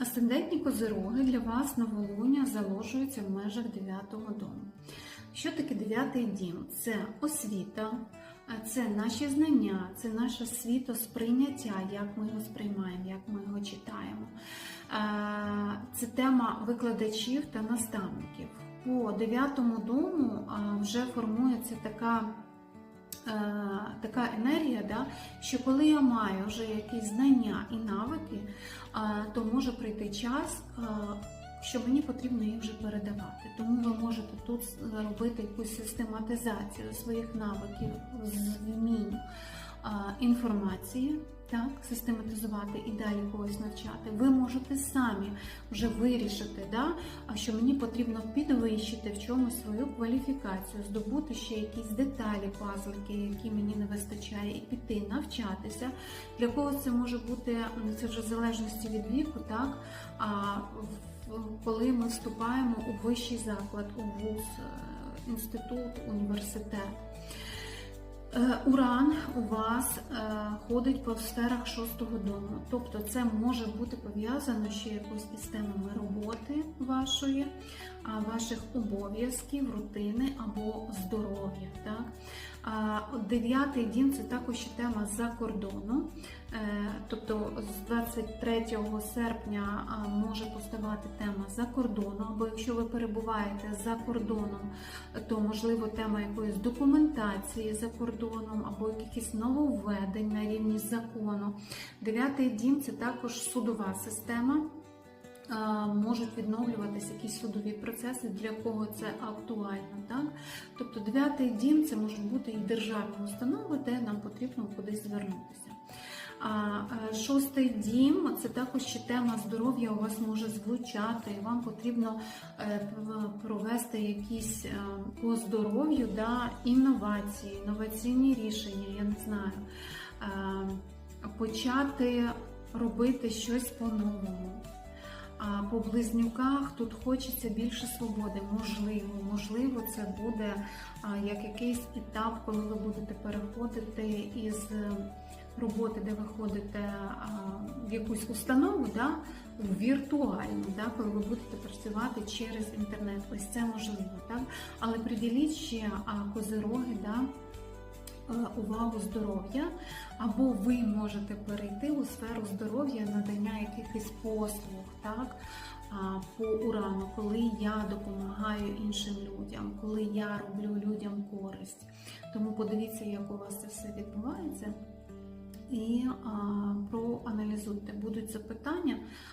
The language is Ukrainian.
Асцендентні козироги для вас новолуння заложуються в межах 9-го дому. Що таке 9-й дім? Це освіта, це наші знання, це наше світосприйняття, як ми його сприймаємо, як ми його читаємо. Е, Це тема викладачів та наставників. По 9-му дому вже формується така е, така енергія, да, що коли я маю вже якісь знання і навики, е, то може прийти час, е, що мені потрібно їх вже передавати. Тому ви можете тут робити якусь систематизацію своїх навиків, е, інформації. Так, систематизувати і далі когось навчати. Ви можете самі вже вирішити, да, що мені потрібно підвищити в чомусь свою кваліфікацію, здобути ще якісь деталі, пазлики, які мені не вистачає, і піти навчатися. Для когось це може бути це вже в залежності від віку, так а коли ми вступаємо у вищий заклад, у вуз, е, інститут, університет. Е, Уран у вас е, ходить по сферах шостого дому, тобто це може бути пов'язано ще якось із темами роботи вашої, ваших обов'язків, рутини або здоров'я. Дев'ятий дім це також тема за кордону. Е, Тобто з 23 серпня може поставати тема за кордоном, або якщо ви перебуваєте за кордоном, то можливо тема якоїсь документації за кордоном або якихось нововведень на рівні закону. Дев'ятий дім це також судова система. А, Можуть відновлюватися якісь судові процеси, для кого це актуально. Так? Тобто дев'ятий дім це можуть бути і державні установи, де нам потрібно кудись звернутися. А е, шостий дім це також ще тема здоров'я у вас може звучати, і вам потрібно е, провести якісь е, по здоров'ю да, інновації, інноваційні рішення, я не знаю, е, почати робити щось по-новому. А по близнюках тут хочеться більше свободи. Можливо, можливо, це буде як якийсь етап, коли ви будете переходити із е, роботи, де ви ходите в якусь установу, да, в віртуальну, да, коли ви будете працювати через інтернет. Ось це можливо, так? Але приділіть ще козироги, да, увагу здоров'я, або ви можете перейти у сферу здоров'я, надання якихось послуг, так? По урану, коли я допомагаю іншим людям, коли я роблю людям користь. Тому подивіться, як у вас це все відбувається, і проаналізуйте. Будуть запитання,